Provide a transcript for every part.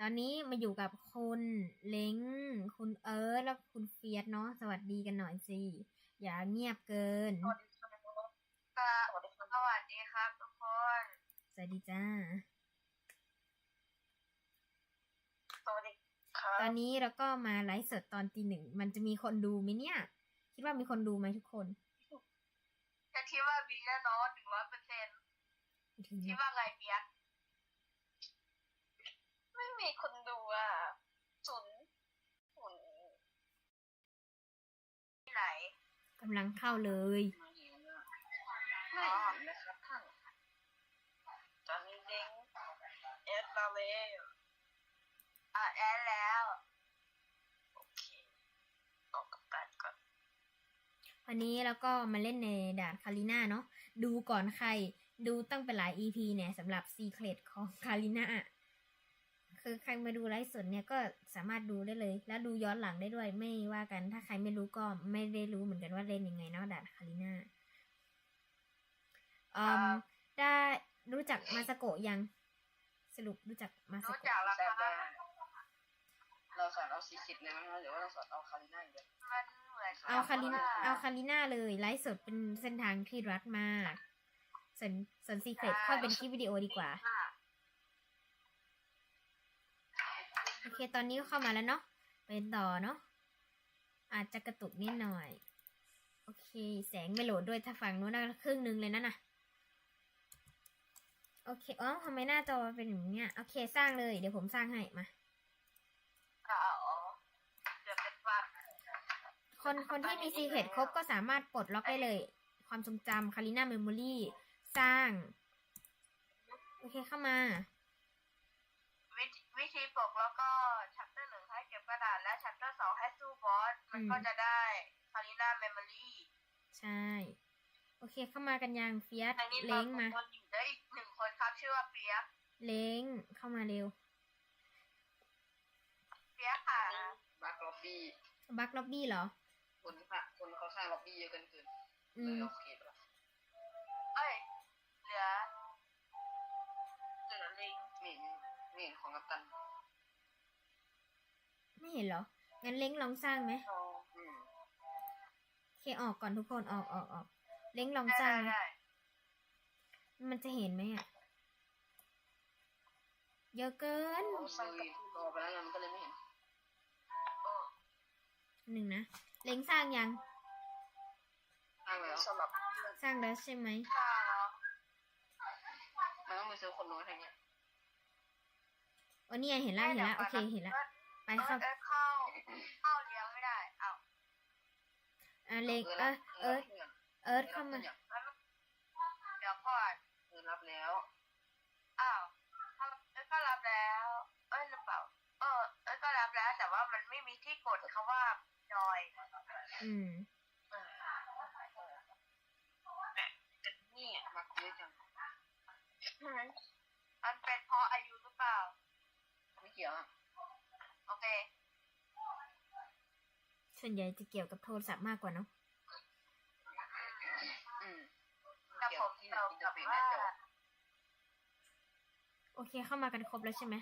ตอนนี้มาอยู่กับคุณเล้ง คุณเอิร์ธแล้วคุณเฟียสเนาะสวัสดีกันหน่อยสิอย่าเงียบเกินสวัสดีครับสวัสดีครับสวัสดีครับทุกคนสวัสดีจ้าสวัสดีครัตอบนนี้เราก็มาไลฟ์สดตอนตีหนึ่งมันจะมีคนดูไหมเนี่ย คิดว่ามีคนดูไหมทุกคนฉันคิดว่ามีแน่นอนหนึ่งร้อยเปอร์เซ็นต์ถึงคิดนะว่าไงเบียร์ไม่มีคนดูอะศูนย์ศูนย์ที่ไหนกำลังเข้าเลยไม่เห็นนะครับท่านตอนนี้เด้งเอสมาเลยอะแอดแล้ว โอเคออกกับแปดก่อน วันนี้เราก็มาเล่นในด่านคาริน่าเนาะ ดูก่อนใคร ดูตั้งเป็นหลาย EP เนี่ยสำหรับซีเครตของคาริน่า คือใครมาดูไลฟ์สดเนี่ยก็สามารถดูได้เลย แล้วดูย้อนหลังได้ด้วยไม่ว่ากัน ถ้าใครไม่รู้ก็ไม่ได้รู้เหมือนกันว่าเล่นยังไงเนาะด่านคาริน่าอืมได้รู้จักมาสโกะยัง สรุปรู้จักมาสรู้โกะจักแล้วครับเราสอนเอาซีคิดเลยไหมหรือว่าเราสอนเอาคาริน่าอย่างเดียวมันเหมือนเอาคาริว่เอาคาริน่าเลยไลฟ์สดเป็นเส้นทางที่รัดมากส่วนส่วนซีเครตค่อยเป็นคลิปวิดีโอดีกว่า โอเค ตอนนี้ก็เข้ามาแล้วเนาะเป็นต่อเนาะอาจจะกระตุกนิดหน่อย โอเค แสงไม่โหลดด้วยถ้าฝั่งนู้นน่าครึ่งหนึงเลยนะน่ะโอเคอ๋อทำไมหน้าจอเป็นอย่างเนี้ยโอเคสร้างเลยเดี๋ยวผมสร้างให้มาอ๋อเดี๋ยวเป็นว่าคนคนที่มีซีเครตครบก็สามารถปลดล็อกได้เลย ความทรงจำคาริน่าเมมโมรี่สร้าง โอเคเข้ามา วิธีวิธีปกแล้วก็ชัปเตอร์หนึ่งให้เก็บกระดาษและชัปเตอร์สองให้สู้บอสมันก็อืมจะได้คาริน่าเมมโมรี่ใช่ โอเคเข้ามากันยังเฟียสอันนี้เราเล้งมาคนอยู่ได้อีกหนึ่งคนครับชื่อว่าเปียกเล้งเข้ามาเร็วเปียกค่ะบักล็อบบี้บักล็อบบี้เหรอ คนค่ะคนเขาสร้างล็อบบี้เยอะเกินเกินอืเลยมโอเคปะล่ะเอ้ยเหลือ ไม่เห็นของกัปตัน ไม่เห็นเหรอ งั้นเล้งลองสร้างไหมอืมโอเคออกก่อนทุกคนออกออกออกเล้งลองได้สร้างได้ไหมได้มันจะเห็นไหมอะ เยอะเกินผมซื้อรอไปแล้วไงมันก็เลยไม่เห็นโอ้หนึ่งนะ เล้งสร้างยัง สร้างแล้วสำหรับสร้างแล้วใช่ไหมข้าแล้วมันต้องไปซื้อคนน้อยทางเนี้ย โอ้นี่ไงเห็นแล้วเห็นแล้วโอเคเห็นแล้วไปเอ้ยเข้าเอ้ยเข้าเข้าเลี้ยงไม่ได้เอ้าอะเล้งเออเอิร์ธเอิร์ธเข้ามาเดี๋ยวก่อนเออรับแล้วอ้าวเอ้ยก็รับแล้ว เอ้ยหรือเปล่าเออเอ้ยก็รับแล้ว แต่ว่ามันไม่มีที่กดคำว่าจอยอืมเออเออแต่นี่มักเยอะจังมันเป็นเพราะอายุหรือเปล่า ไม่เกี่ยวอะ โอเค ส่วนใหญ่จะเกี่ยวกับโทรศัพท์มากกว่าเนาะอืมแต่เกี่ยผวมที่เกี่ยวอินเทอกับร์เฟซหว่าน้าจอโอเคเข้ามากันครบแล้วใช่ไหม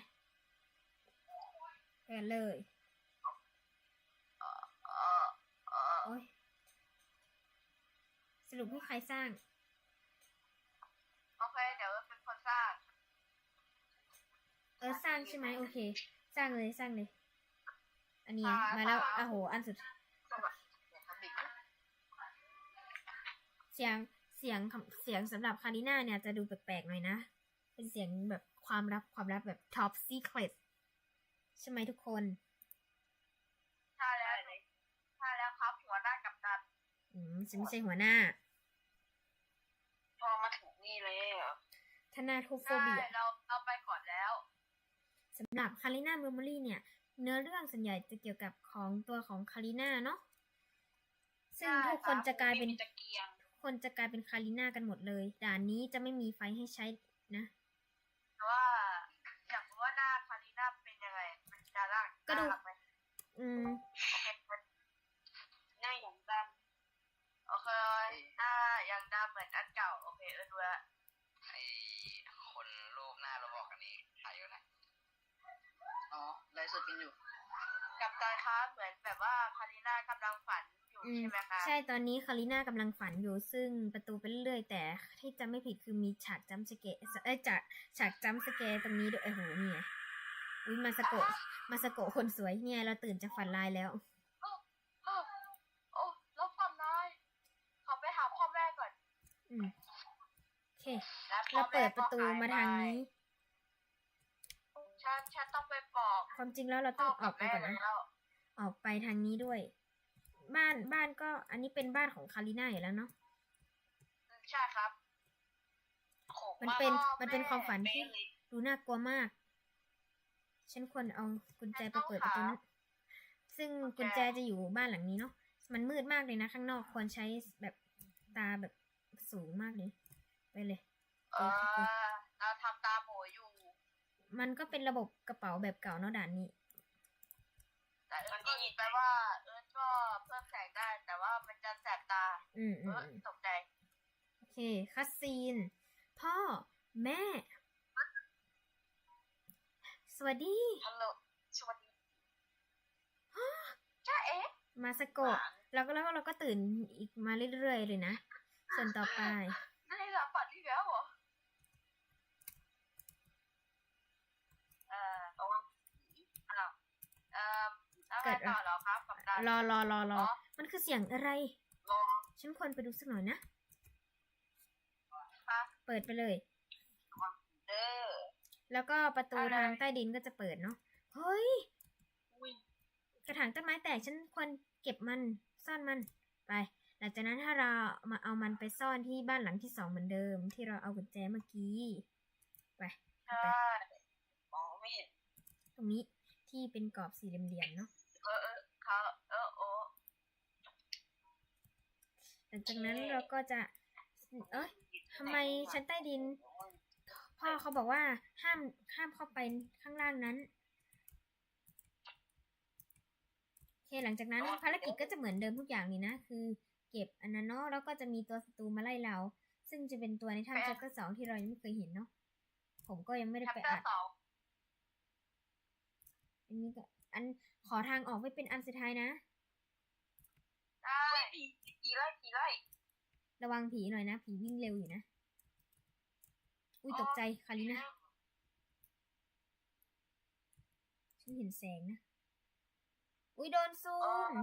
ไปกันเลยเออเออโอ้ยสรุปให้ใครสร้าง โอเค เดี๋ยวเป็นคนสร้าง เออสร้างใช่ไหมโอเค สร้างเลยสร้างเลย อันนี้มาแล้วอะโห อันสุดอย่าทำดิกนะเสียง เสียงคำเสียงสำหรับคาริน่าเนี่ยจะดูแปลกๆหน่อยนะ เป็นเสียงแบบความลับความลับแบบ top secret ใช่ไหมทุกคน ใช่แล้วใช่แล้วครับ หัวหน้ากับตัน อืมฉันไม่ใช่หัวหน้า พอมาถึงนี่เลยอะธนาโทโฟใช่เบียเราเราไปก่อนแล้วสำหรับคาริน่าเมมโมรี่เนี่ย เนื้อเรื่องส่วนใหญ่จะเกี่ยวกับของตัวของคาริน่าเนาะซึ่งใช่ทุกคนจะกลายเป็นตะเกียงทุกคนจะกลายเป็นคาริน่ากันหมดเลย ด่านนี้จะไม่มีไฟให้ใช้นะแต่ว่าอยากรู้ว่าหน้าคาริน่าเป็นยังไงมันจะร่างก็ดูน่ารัไหมอืมโอเคมันหน้าอย่างดโอเคหน้ายังดำเหมือนอันเก่าโอเคเออดูละ ไอคนรูปหน้าเราบอกอันนี้ใครวะนะำ อยู่ กับตายคะเหมือนแบบว่าคาริน่ากำลังฝันอยู่อืมใช่ไหมคะใช่ตอนนี้คาริน่ากำลังฝันอยู่ซึ่งประตูไปเรื่อยๆแต่ที่จำไม่ผิดคือมีฉากจัมป์สเกร์เอ้ยจากฉากจัมป์สเกร์ตรงนี้ด้วยโอ้โหเนี่ยอุ้ยมาสโกะมาสโกะคนสวยเนี่ย เราตื่นจากฝันลายแล้วโอ้โอ้แล้วฝันร้ายขอไปหาพ่อแม่ก่อน อืมโอเคและพ่อเราเปิดแม่ประตูก็หยมาทางนี้ ฉันฉันต้องไปบอกความจริงแล้วเราต้องออกไปก่อนนะแล้วออกไปทางนี้ด้วย บ้านบ้านก็อันนี้เป็นบ้านของคาริน่าอยู่แล้วเนาะใช่ครับโขกมันเป็นพ่อมันเป็นแม่ความฝันที่เป๊ะเลยดูน่ากลัวมาก ฉันควรเอากุญแจไปเปิดประตูนั้นซึ่งกุญแจจะอยู่บ้านหลังนี้เนาะมันมืดมากเลยนะข้างนอกควรใช้แบบตาแบบสูงมากเลยไปเลย เออเราทำตาโบอยู่ มันก็เป็นระบบกระเป๋าแบบเก่าเนาะด่านนี้ แต่เอิร์ธก็แปลว่า เอิร์ธก็เพิ่มแสงได้ แต่ว่ามันจะแสบตา อืมเออืมออืมตกใจโอเคคัสซีน พ่อแม่ สวัสดี ฮัลโหลสวัสดีจ้าเอ๊ะ มาสโกะ แล้วก็แล้วก็เราก็ตื่นอีกมาเรื่อยๆเลยนะ ส่วนต่อไป ได้รับฝันที่แล้วเหรอเอ่อ ระวัง อ้าวเอ่อ แล้วเกิไงดอะไรต่อเหรอครับกับตารอรอรอรออ๋อมันคือเสียงอะไรรอฉันควรไปดูสักหน่อยนะครับเปิดไปเลย เด้อ แล้วก็ประตูอะไรทางใต้ดินก็จะเปิดเนาะ เฮ้ย อุ้ยกระถางต้นไม้แตกฉันควรเก็บมันซ่อนมันไป หลังจากนั้นถ้าเรามาเอามันไปซ่อนที่บ้านหลังที่สองเหมือนเดิม ที่เราเอากุญแจเมื่อกี้ไปใช่มองไม่เห็น ตรงนี้ที่เป็นกรอบสี่เหลี่ยมๆเนาะ เออเออเขาเออโอ ห ลังจากนั้นเราก็จะ เอ้ยทำไมชั้นใต้ดิน พ่อเขาบอกว่าห้ามห้ามเข้าไปข้างล่างนั้นโอเคหลังจากนั้นภารกิจก็จะเหมือนเดิมทุกอย่างนี่นะ คือเก็บอันนั้นเนาะแล้วก็จะมีตัวศัตรูมาไล่เรา ซึ่งจะเป็นตัวในถ้ำชัปเตอร์สองที่เรายังไม่เคยเห็นเนาะผมก็ยังไม่ได้แชปไปเตออัดร์สองอันนี้ก็อันขอทางออกไว้เป็นอันสุดท้ายนะ ได้ ผีผี ไล่ผีไล่ระวังผีหน่อยนะ ผีวิ่งเร็วอยู่นะ อุ้ยตกใจคารินะฉันเห็นแสงนะ อุ้ยโดนซูม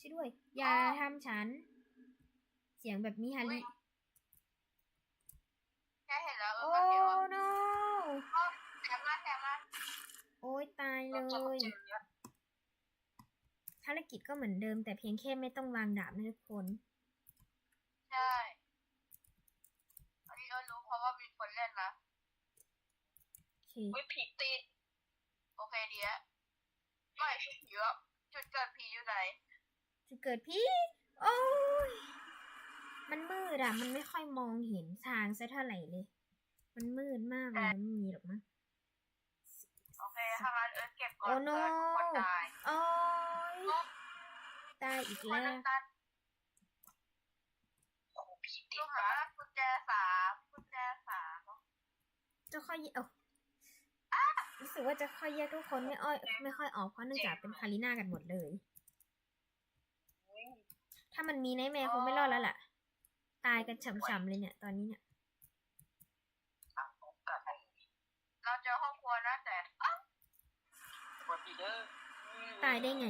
ช่วยด้วย อย่าทำฉัน เสียงแบบนี้ฮาริแค่เห็นแล้วเอโอ้อก็เขียวอะ no แถมมาแถมมาโอ้ยตายเลเราจะยเจอแล้วภารกิจก็เหมือนเดิม แต่เพียงแค่ไม่ต้องวางดาบนะทุกคน ใช่อันนี้เรารู้เพราะว่ามีคนเล่นนะโอเคอุ้ยผีติด โอเคดีแล้วไม่ใช่ผีหรอกจุดเกิดผีอยู่ไหนจุดเกิดพี่โอ้ยมันมืดอะมันไม่ค่อยมองเห็นทางสักเท่าไหร่เลย มันมืดมากเลยมันไม่มีหรอกมั้ง โอเคถ้างั้นเอิร์ธเก็บก่อนโอ้โนเพื่อนทุกคนตายโอ้ยตายอีกคนแล้วนั้นตันโอ้โหผี ติดูดหานะกุญแจสามกุญแจสามเนอะจะค่อยแยกเอารู้สึกว่าจะค่อยแยกทุกคนไม่อ้อยไม่ค่อยออกเพราะเนื่องจากเป็นคาริน่ากันหมดเลยอุ้ยถ้ามันมีไนท์แมร์คงไม่รอดแล้วล่ะ ตายกันฉ่ำๆเลยเนี่ย ตอนนี้เนี่ยอะผมกัดเราเจอห้องครัวนะแต่อ้าวสวัสดีเด้อตายได้ไง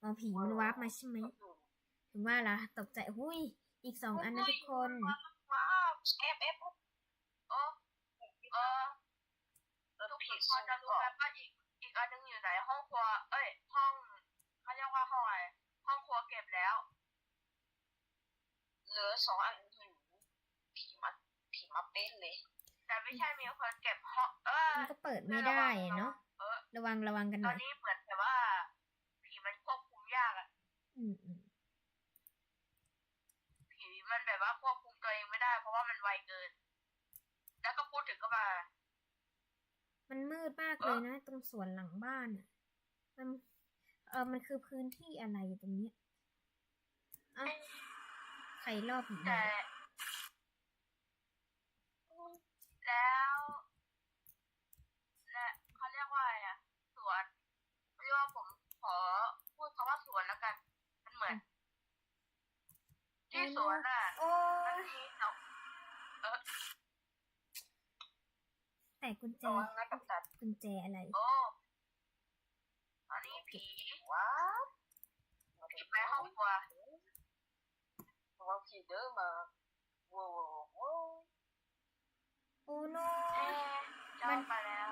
เอาผีมันวาร์ปมาใช่ไหม ถึงว่าล่ะตกใจหุ้ย อีกสองอันนะทุกคน ว้าวเอฟเอฟโอ้เออทุกคสุ่นมจะรู้ไหมว่าอีกอีกอันนึงอยู่ไหนห้องครัว เอ้ย ห้องเขาเรียกว่าห้องอะไรห้องครัวเก็บแล้ว เหลือสองอันอยู่ผีมาผีมาเป๊ะเลย แต่ไม่ใช่มีคนเก็บห้องเออมันก็เปิดไม่ได้เนาะระวังระวังกันหตอน่อนนี้เหมือน ว่ามันไวเกิน แล้วก็พูดถึงก็มา มันมืดมากเลยนะ ตรงสวนหลังบ้านมันเออมันคือพื้นที่อะไรตรงเนี้ยใครรอบหนึ่งแต่แล้วและเขาเรียกว่าอะไรอะสวนเรียกว่าผมขอพูดคำว่าสวนแล้วกัน มันเหมือน ที่สวนอะ แต่กุญแจระวังนะกับดักกุญแจอะไรโอ้ตอนนี้ผีว้าวผีไปห้องครัวระวังผีเด้อมาว้าวว้าวโอ้โนเอ๊ะจอดมาแล้ว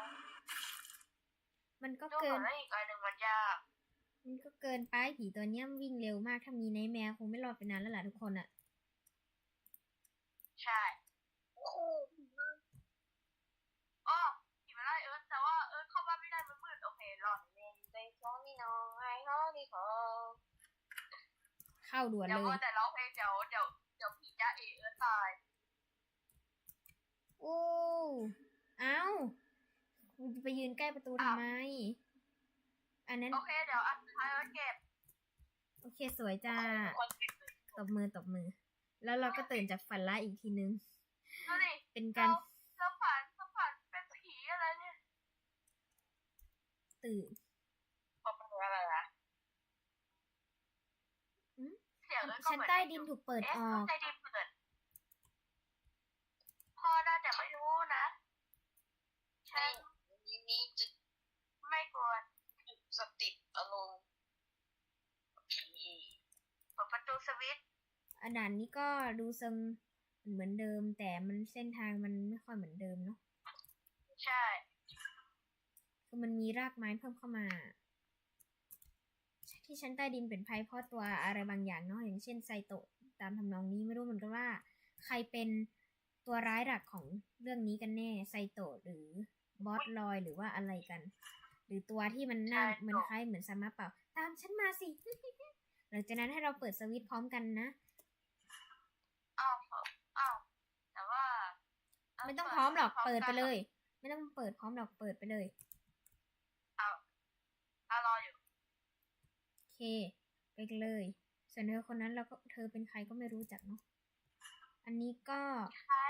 มันก็ดูเกิเหมือนนว่าอีกอันหนึ่งมันยากมันก็เกินไปผีตัวเนี้ยมันวิ่งเร็วมากถ้ามีไนท์แมวคงไม่รอดไปนานแล้วล่ะทุกคนอะ ใช่ โอ้โห อ๋อผีมาไล่เอิร์ธแต่ว่าเอิร์ธเข้าบ้านไม่ได้มันมืดโอเครอด เล่นใจซ้อนนี่น้องไอ้ เขาดีเขาเข้าด่วนเดี๋ยวเลว่ายแต่ร้องเพลงเดี๋ยวเดี๋ยวเดี๋ยวผีจะเอเอิร์ธตาย โอ้ เอ้าคุณจะไปยืนใกล้ประตูทำไม อันนั้น โอเคเดี๋ยวอันสุดท้ายเราเก็บโอเคสวยจ้า คนเก็บเลยตบมือตบมือ แล้วเราก็ตื่นจากฝันร้ายอีกทีนึง ดูดิเป็นการเราฝันเราฝันเป็นผีอะไรเนี่ยตื่นพอเป็นอะไรนะ อืม เสียงเอิร์ธก็ชั้นเหมือนใต้ดินถูกเปิดเอ๊ะออกใต้ดินเปิดพ่อน่าจะไม่รู้นะฉันนี่นี่จะไม่กลัวจุดสติอารมณ์ผีเปิดประตูสวิตช์อันด่านนี้ก็ดูทรงเหมือนเดิม แต่มันเส้นทางมันไม่ค่อยเหมือนเดิมเนาะใช่คือมันมีรากไม้เพิ่มเข้ามา ที่ชั้นใต้ดินเป็นภัยเพราะตัวอะไรบางอย่างเนาะอย่างเช่นไซโตะตามทำนองนี้ไม่รู้เหมือนกันว่า ใครเป็นตัวร้ายหลักของเรื่องนี้กันแน่ไซโตะหรือบอสลอยหรือว่าอะไรกัน หรือตัวที่มันหน้าเหมือนคล้ายเหมือนซามะเปล่า ตามฉันมาสิหลังจากนั้นให้เราเปิดสวิตช์พร้อมกันนะอ้าวอ้าวแต่ว่าไม่ต้องพร้อมหรอกเปิดไปเลย ไม่ต้องเปิดพร้อมหรอกเปิดไปเลย อ้าวอ้าวรออยู่ โอ เค ไปกันเลยส่วนเธอคนนั้นเราก็เธอเป็นใครก็ไม่รู้จักเนาะอันนี้ก็ใช่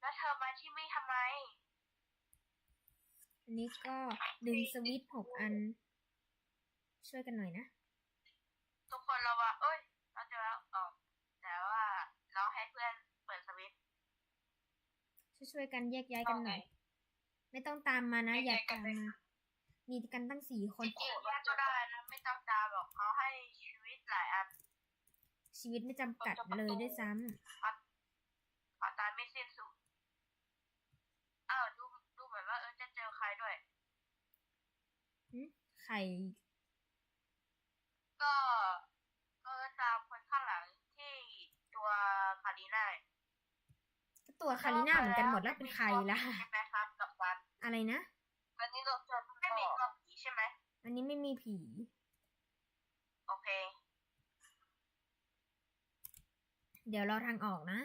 แล้วเธอมาที่นี่ทำไม อันนี้ก็ดึงสวิตช์หกอัน ช่วยกันหน่อยนะ ทุกคนเราว่า เอ้ย เราเจอแล้วอ๋อแต่ว่าเราให้เพื่อนเปิดสวิตช์ช่วยๆกันแยกย้ายกันหน่อย ไม่ต้องตามมานะ อย่าตามมา มีกันตั้งสี่คน จริงๆแยกก็ได้นะไม่ต้องตามหรอกเขาให้ชีวิตหลายอันชีวิตไม่จำกัดเลยด้วยซ้ขอตายไม่สิ้นสุดอ้าวดูดูเหมือนว่าเออจะเจอใครด้วยำหึไข่ก็ก็ตามคนข้างหลังที่ตัวคารีน่าก็ตัวคาริน่าเหมือนกันหมดแล้วเป็นใครล่ะใช่ไหมครับกับวันอะไรนะวันนี้เราเจอ ไม่มีตัวผีใช่ไหม อันนี้ไม่มีผี โอเค เดี๋ยวเราทางออกนะ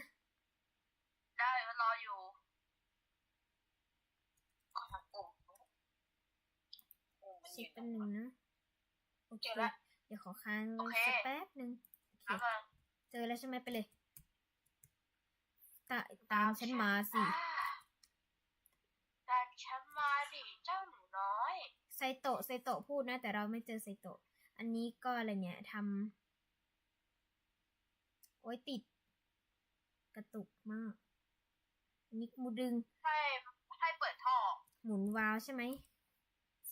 ได้รออยู่ของปุ่มปุ่มมันอเช็คยู่แป๊บนึงนะ โอเคเจอละเดี๋ยวขอค้างโอไว้เคสักแป๊บนึงโอเอาเคมาเจอแล้วใช่ไหมไปเลย ตาตามฉันมาสิ ตามฉันมาดิเจ้าหนูน้อย ไซโตะไซโตะพูดนะ แต่เราไม่เจอไซโตะ อันนี้ก็อะไรเนี่ยทำโอ้ยติด กระตุกมาก อันนี้มูดึงให้ให้เปิดท่อ หมุนวาล์วใช่ไหม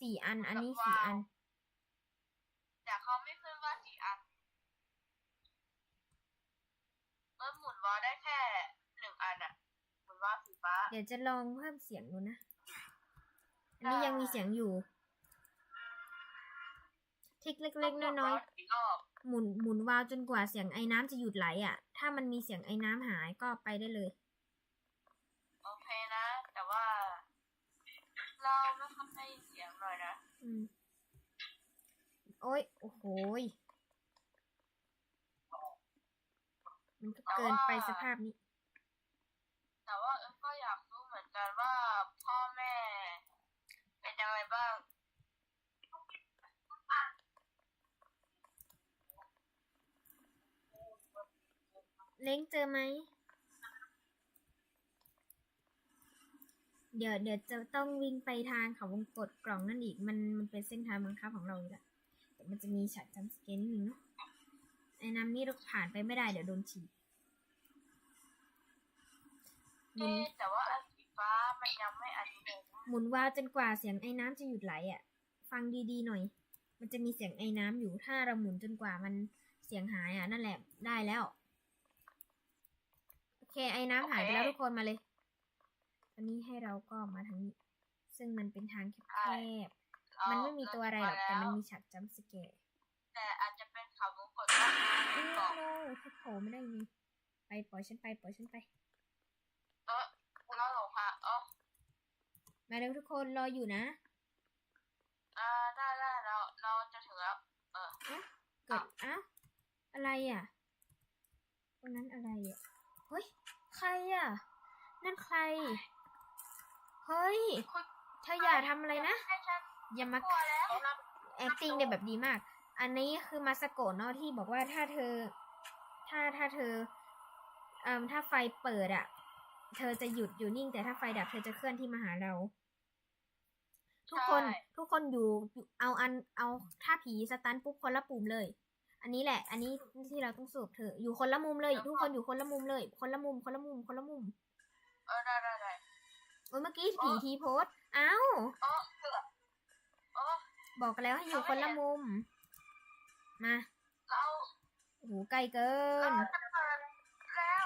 สี่อัน อันนี้วาล์วสี่อัน แต่เขาไม่ขึ้นว่าสี่อันเออหมุนวอลได้แค่หนึ่งอันอะหมุนวอลสีฟ้า เดี๋ยวจะลองเพิ่มเสียงดูนะ อันนี้ยังมีเสียงอยู่ ทิกเล็กๆน้อยๆอีกรอบๆหมุนหมุนวาล์วจนกว่าเสียงไอ้น้ำจะหยุดไหลอะ ถ้ามันมีเสียงไอ้น้ำหายก็ไปได้เลย โอเคนะ แต่ว่า เราไม่ค่อยได้ยินเสียงหน่อยนะ อืม โอ้ย โอ้โหยมันก็เกินไปสภาพนี้ แต่ว่าเอิร์ธก็อยากรู้เหมือนกันว่าพ่อแม่เป็นยังไงบ้าง เล้งเจอไหม เดี๋ยวเดี๋ยวจะต้องวิ่งไปทางเขาวงกดกล่องนั่นอีก มันมันเป็นเส้นทางบังคับของเราอยู่แล้วแต่มันจะมีฉากจำสเกนนิดนึงเนาะออ้น้ำนี่เราผ่านไปไม่ได้เดี๋ยวโดนฉีดหมุเอ๊ะนแต่ว่าอันสีฟ้ามันยังไม่อันนี้เลยนะหมุนวาล์วจนกว่าเสียงไอ้น้ำจะหยุดไหลอะฟังดีๆหน่อย มันจะมีเสียงไอ้น้ำอยู่ถ้าเราหมุนจนกว่ามันเสียงหายอะนั่นแหละได้แล้วโอ เคไอ้น้ำหายไปแล้วทุกคนมาเลยตอนนี้ให้เราก็มาทางนี้ ซึ่งมันเป็นทางแคบๆมันไม่มีตัวอะไรหรอกแต่มันมีฉากจัมป์สแกร์แต่อาจจะเป็นเขาวงกดว่าโอ้บอกโนถ้าโผล่ไม่ได้ยังไงไปปล่อยฉันไปปล่อยฉันไปเออเราหลงค่ะเออมาเร็วทุกคนรออยู่นะอ่าได้ได้เราเราจะถึงแล้วเออเกิดอ้าวอะไรอะตรงนั้นอะไรอะเฮ้ย ใครอะ นั่นใคร เฮ้ยคุณเธออย่าทำอะไรนะให้ฉันอย่ามากลัวแล้วนะ acting ได้แบบดีมาก อันนี้คือมาสโกะเนาะที่บอกว่าถ้าเธอ ถ้าถ้าเธอเอ่มถ้าไฟเปิดอะเธอจะหยุดอยู่นิ่ง แต่ถ้าไฟดับเธอจะเคลื่อนที่มาหาเรา ทุกคนทุกคนอยู่อยู่เอาอันเอาถ้าผีสตันปุ๊บคนละปุ่มเลย อันนี้แหละ อันนี้ที่เราต้องสูบเธออยู่คนละมุมเลย ทุกคนอยู่คนละมุมเลย คนละมุม คนละมุม คนละมุมเออได้ได้ได้โอ้ยเมื่อกี้ผีทีโพสต์เอ้าเออเกือบเออบอกกันแล้วให้อยู่คนละมุม มาเราโอ้โหไกลเกิน เราจะเปิดแล้ว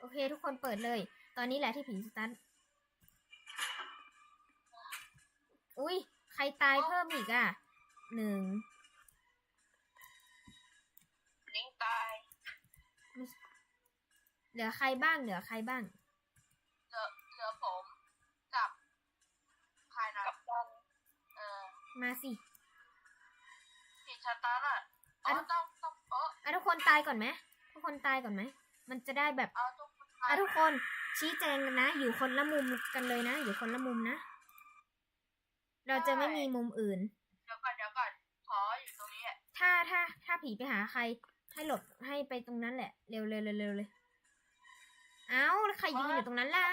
โอเค ทุกคนเปิดเลย ตอนนี้แหละที่ผีสตันอุ้ยใค รตายเพิ่มอีกอะหนึ่งลิงตายเหลือใครบ้างเหลือใครบ้างเหลือเหลือผมกับใครนะกับดันเออมาสิผิดชะตาน่ะอ๋อต้องต้องเอออะทุกคนตายก่อนไหมทุกคนตายก่อนไหมมันจะได้แบบเอาทุกคนอะทุกคนชี้แจงกันนะ อยู่คนละมุมกันเลยนะ อยู่คนละมุมนะ เราจะไม่มีมุมอื่น เดี๋ยวก่อนเดี๋ยวก่อนขออยู่ตรงนี้อะถ้าถ้าถ้าผีไปหาใคร ให้หลบให้ไปตรงนั้นแหละ เร็วเร็วเร็วเร็วเลยเอ้าแล้วใครยืนอยู่ตรงนั้นล่ะ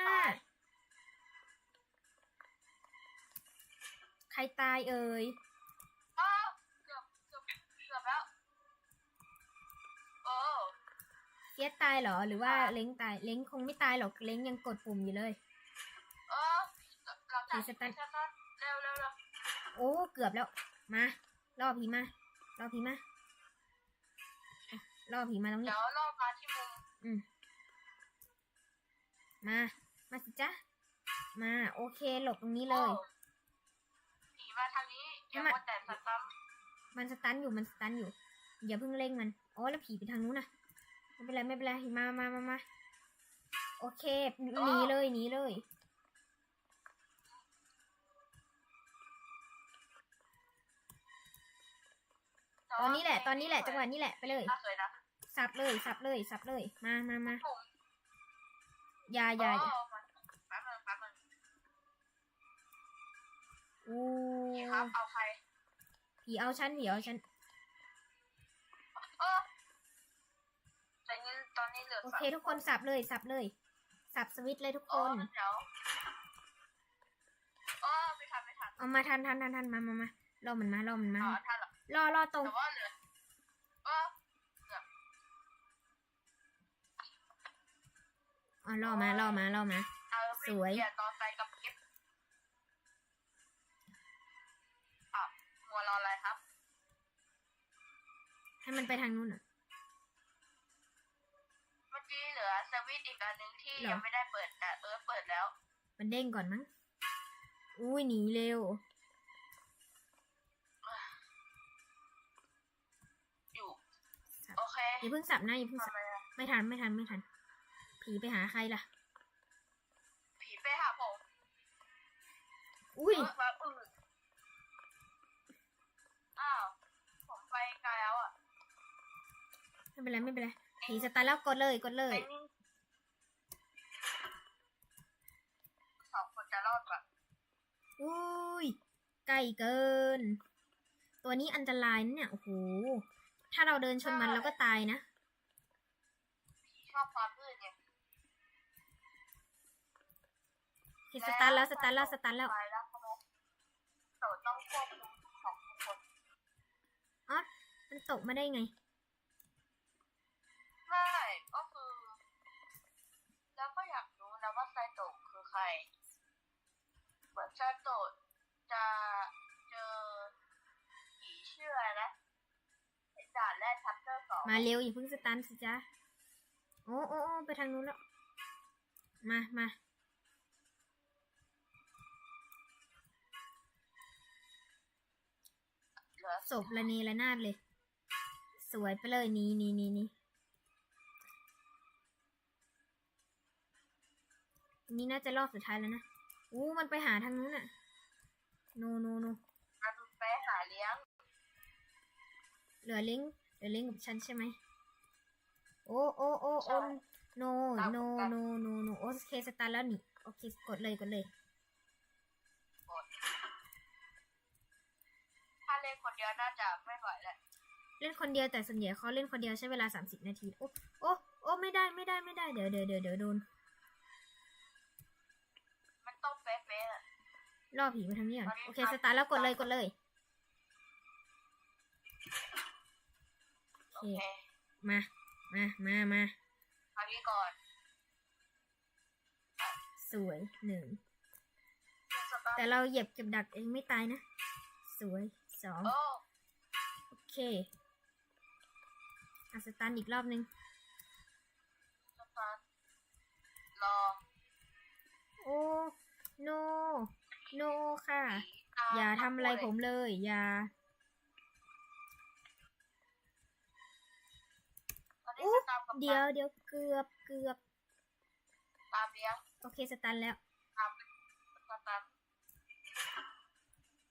ใครตายเอ่ยอ้าวเกือบเกือบเกือบแล้วโอ้เฟียสตายเหรอหรือว่าเล้งตายเล้งคงไม่ตายหรอกเล้งยังกดปุ่มอยู่เลย เออเราจับผีสตัน โอ้ เกือบแล้ว มาล่อผีมาล่อผีมาอะล่อผีมาตรงนี้ เดี๋ยวเรามาที่มุมอืม มา มาสิจ๊ะ มา โอเค หลบตรงนี้เลย โอ้ผีมาทางนี้อย่าทำไมมัวแต่สตันมันสตันอยู่มันสตันอยู่ อย่าเพิ่งเร่งมันโอ้แล้วผีไปทางนู้นนะไม่เป็นไรไม่เป็นไรมามามามาโอเคหนีเลยหนีเลย ตอนนี้แหละ ตอนนี้แหละ จังหวะนี้แหละ ไปเลย น่าสวยนะสับเลย สับเลย สับเลย มามามาผมอย่าอย่าอย่าอ๋อมันแป๊บนึงแป๊บนึงอู้ผีครับ เอาใคร ผีเอาฉันผีเอาฉัน เออตอนนี้ตอนนี้เหลือโอสามเคทุกคนสับเลย สับเลย สับสวิตช์เลยทุกคโอ้นเดี๋ยวเออไม่ทันไม่ทันเอามาทันทันทันทันมามามารอมันมารอมันมา อ๋อทันเหรอ รอรอตรงแต่ว่าเหลือเอออ๋อรอมารอมารอมา เอาสวย เปลี่นตอนไฟกับคลิปอะมัวรออะไรครับ ให้มันไปทางนู้นอะ เมื่อกี้เหลือสวิตช์อีกอันหนึงที่เหรอ ยังไม่ได้เปิดแต่เออเปิดแล้ว มันเด้งก่อนมั้ง อุ้ยหนีเร็ว อเคอย่าเพิ่งสับนะอย่าเพิ่งสับทำไมอะไม่ทันไม่ทันไม่ทัน ผีไปหาใครล่ะ ผีไปหาผม อุ้ยเออแบบอื่นอ้าวผมไปไกลแล้วอะ ไม่เป็นไรไม่เป็นไร ผีสตาร์ทแล้วกดเลยกดเลยไอ้นี่สองคนจะรอดปะอุ้ยใกล้เกิน ตัวนี้อันตรายนะเนี่ย โอ้โห ถ้าเราเดินชนมันเราก็ตายนะ ชอบความมืดเนี่ยเห็สตาร์แล้วสตาร์แล้วสตาร์แล้วไอ้ออ๋อมันตกมาได้ไง มาเร็วอย่าเพิ่งสตันสิจ๊ะโอ้โอ้โอ้ไปทางนู้นแล้ว มามาเหลือศพละเนระนาดเลย สวยไปเลยนี่นี่นี่นี่อันนี่น่าจะรอบสุดท้ายแล้วนะ อู้มันไปหาทางนู้นอะโนโนโนมันไปหาเลี้ยง เหลือลิง ก์เหลือลิงก์กับฉันใช่ไหมโอ้โอ้โอ้โอ้โนโนโนโนโนโอเคสตาร์ทแล้วนี่โอเคกดเลยกดเลยถ้าเล่นคนเดียวน่าจะไม่ไหวแหละเล่นคนเดียวแต่ส่วนใหญ่เขาเล่นคนเดียวใช้เวลา30นาทีโอ้โอ้โอ้ไม่ได้ไม่ได้ไม่ได้เดี๋ยวเดี๋ยวเดี๋ยวเดี๋ยวโดนมันต้องเป๊ะๆอะล่อผีมาทางนี้ก่อนโอเคสตาร์ทแล้วกดเลยกดเลย อโอเคเค มา มา มา มาคราวนี้ก่อน สวยหนึ่งเล่นสตาร์ทแต่เราเหยียบเก็บดักเองไม่ตายนะ สวยสอง โอ้โอเคอะสตาร์ทอีกรอบนึงสตาร์ทรอ โอ้โน โนค่ะผีตมอย่าทำอะไรผมเลย อย่า อนนี้อุ๊สตาร์ทกับเดี๋ยวเดี๋ยวเกือบเกือบตามเลี้ยงโอเคสตาร์ทแล้วตามสตาร์ท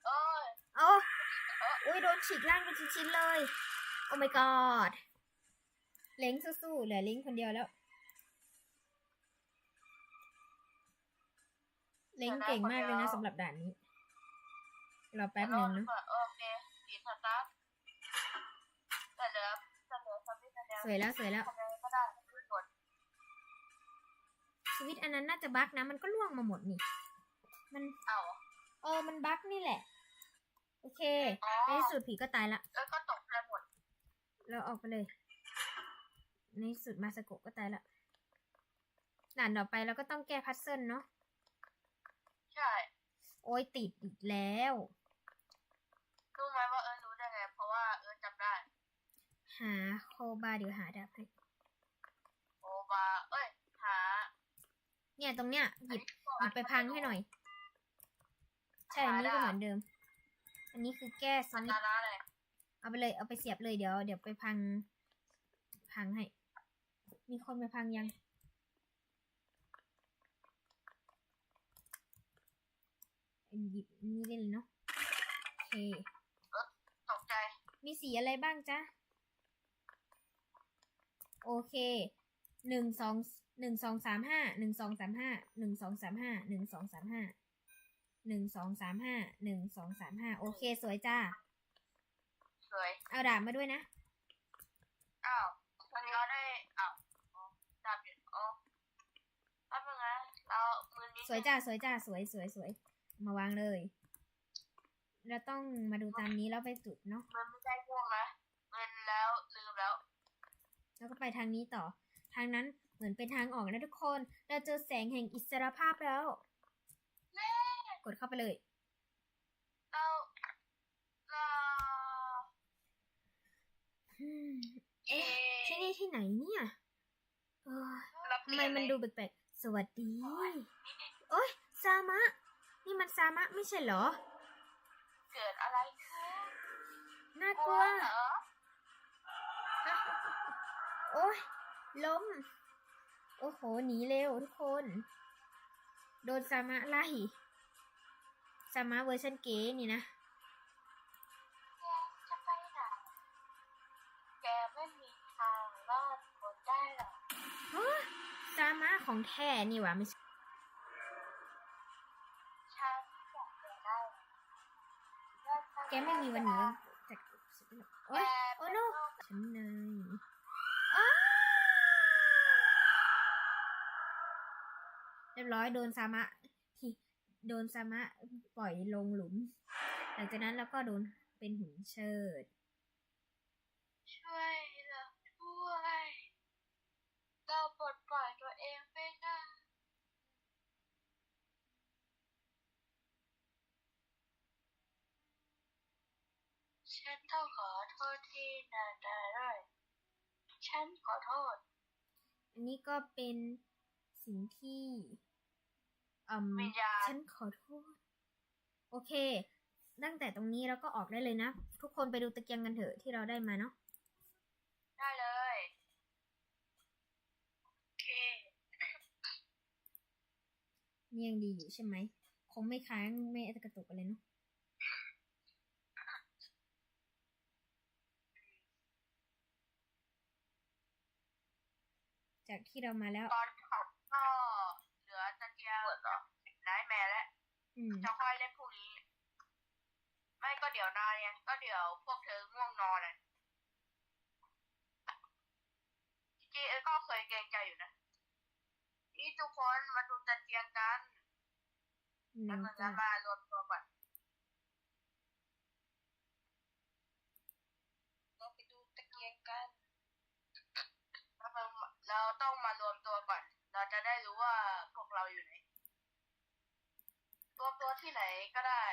เอ้ยโอ้อุ้ยโดนฉีกล่างเป็นชิ้นๆเลย โอ้ my god เล้งสู้ๆเหลือเล้งคนเดียวแล้ว เล้งเก่งมากเลยนะสำหรับด่านนี้รอแป๊บหนึ่งนะโอเคผีสตาร์ทแต่เหลือแต่เหลือ สวิตช์อันเดียวสวยแล้วสวยแล้ว ทำยังไงก็ได้ขึ้นบนสวิตช์อันนั้นน่าจะบั๊กนะ มันก็ล่วงมาหมดนี่ มันเอ้าเออมันบั๊กนี่แหละ โอเคอ๋อ ในที่สุดผีก็ตายละ แล้วก็ตกใจหมดเราออกไปเลย ในที่สุดมาสโกะก็ตายละด่านต่อไปเราก็ต้องแก้พัซเซิลเนาะ ใช่ โอ้ยติดอีกแล้ว รู้ไหมว่าเอิ หาโคบาเดี๋ยวหาดาบให้โอบาเอ้ยหาเนี่ยตรงเนี้ยหยิบหยิบไปพังให้หน่อย ใช่อันนี้ก็เหมือนเดิม อันนี้คือแก้สมันวิตนาช์นะเลยเอาไปเลยเอาไปเสียบเลยเดี๋ยว เดี๋ยวไปพัง พังให้ มีคนไปพังยังหยิบอันนี่ได้เลยเนาะโอเคตกใจ มีสีอะไรบ้างจ๊ะ โอเคหนึ่งสองหนึ่งสองสามห้าหนึ่งสองสามห้าหนึ่งสองสามห้าหนึ่งสองสามห้าหนึ่งสองสามห้าหนึ่งสองสามห้าโอเค สวยจ้าสวย เอาดาบมาด้วยนะอ้าววันนี้เราได้อ้าวอ๋อดาบอยู่อ๋อแป๊บนึงนะเรามือนี้สวยจ้าสวยจ้าสวยสวยสวยมาวางเลยเราต้องมาดูตามนี้แล้วไปจุดเนาะมันไม่ได้พวกนะเงินแล้วลืมแล้ว แล้วก็ไปทางนี้ต่อ ทางนั้นเหมือนเป็นทางออกนะทุกคน เราเจอแสงแห่งอิสรภาพแล้ว กดเข้าไปเลย เราเราอืมเอ๊ที่นี่ที่ไหนเนี่ยเออเราเปทำลี่ไมยนมันเลยดูแปลกๆสวัสดี โอ้ยซามะ นี่มันซามะไม่ใช่เหรอ เกิดอะไรขึ้น น่ากลัวเหรออะ โอ้ยล้ม โอ้โห หนีเร็วทุกคน โดนซามะไล่ซามะเวอร์ชันเก๋นี่นะ แกจะไปไหน แกไม่มีทางรอดพ้นได้หรอกฮะซามะของแท้นี่หว่าไม่ใช่ฉันอยากแกได้แกไม่มีวันหนี้จากโอ้ยโอ้โนฉันเนย เรียบร้อยโดนสามะที่โดนสามะปล่อยลงหลุม หลังจากนั้นเราก็โดนเป็นหุ่นเชิด ช่วยเหลือด้วยเราปลดปล่อยตัวเองไม่ได้ฉันต้องขอโทษที่นาดาด้วยฉันขอโทษ อันนี้ก็เป็น สิ่งที่อืมวิญญาณฉันขอโทษ โอเค ตั้งแต่ตรงนี้เราก็ออกได้เลยนะ ทุกคนไปดูตะเกียงกันเถอะที่เราได้มาเนาะได้เลยโอเคนี่ยังดีอยู่ใช่ไหมคงไม่ค้างไม่กระตุกอะไรเนาะจากที่เรามาแล้วตอนขับก็เหลือตะเกียงไนท์แมร์แล้ว อืมจะค่อยเล่นพรุ่งนี้ ไม่ก็เดี๋ยวนอนไงก็เดี๋ยวพวกเธอง่วงนอนอะจริงๆเอก็เคยเกรงใจอยู่นะนี่ทุกคนมาดูตะเกียงกันแล้วมันจะมารวมตัวก่อนเราไปดูตะเกียงกันแล้วมันเราต้องมารวมตัวก่อน เราจะได้รู้ว่าพวกเราอยู่ไหน รวมตัวที่ไหนก็ได้